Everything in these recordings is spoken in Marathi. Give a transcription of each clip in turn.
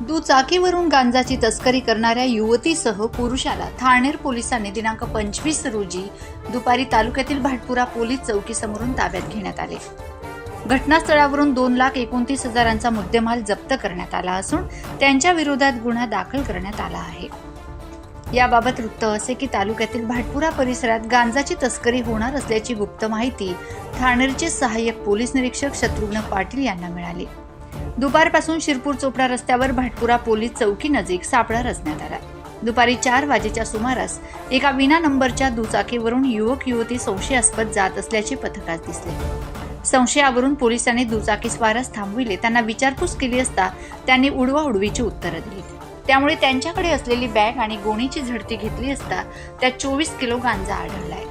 दुचाकीवरून गांजाची तस्करी करणाऱ्या युवतीसह पुरुषाला ठाणेर पोलिसांनी दिनांक पंचवीस रोजी दुपारी तालुक्यातील भाटपुरा पोलीस चौकीसमोरून ताब्यात घेण्यात आले. घटनास्थळावरून दोन लाख एकोणतीस हजारांचा मुद्देमाल जप्त करण्यात आला असून त्यांच्या विरोधात गुन्हा दाखल करण्यात आला आहे. याबाबत वृत्त असे की तालुक्यातील भाटपुरा परिसरात गांजाची तस्करी होणार असल्याची गुप्त माहिती ठाणेरचे सहाय्यक पोलीस निरीक्षक शत्रुघ्न पाटील यांना मिळाली. दुपारपासून शिरपूर चोपडा रस्त्यावर भाटपुरा पोलीस चौकी नजीक सापळा रचण्यात आला. दुपारी चार वाजेच्या सुमारास एका विना नंबरच्या दुचाकीवरून युवक युवती संशयास्पद जात असल्याचे पथकास दिसले. संशयावरून पोलिसांनी दुचाकी स्वारस थांबविले. त्यांना विचारपूस केली असता त्यांनी उडवा उडवीची उत्तरं दिली. त्यामुळे त्यांच्याकडे असलेली बॅग आणि गोणीची झडती घेतली असता त्यात चोवीस किलो गांजा आढळलाय.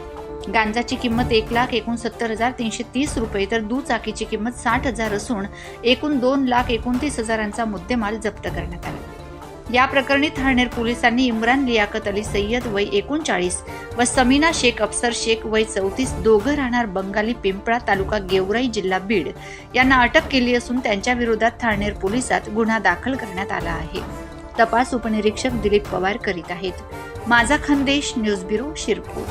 गांजाची किंमत एक लाख एकोणसत्तर हजार तीनशे तीस रुपये तर दुचाकीची किंमत साठ हजार असून एकूण दोन लाख एकोणतीस हजारांचा मुद्देमाल जप्त करण्यात आला. या प्रकरणी ठाणेर पोलिसांनी इम्रान लियाकत अली सय्यद वय एकोणचाळीस व समीना शेख अफसर शेख वय चौतीस दोघं राहणार बंगाली पिंपळा तालुका गेवराई जिल्हा बीड. यांना अटक केली असून त्यांच्या विरोधात ठाणेर पोलिसात गुन्हा दाखल करण्यात आला आहे. तपास उपनिरीक्षक दिलीप पवार करीत आहेत. माझा खानदेश न्यूज ब्युरो शिरपूर.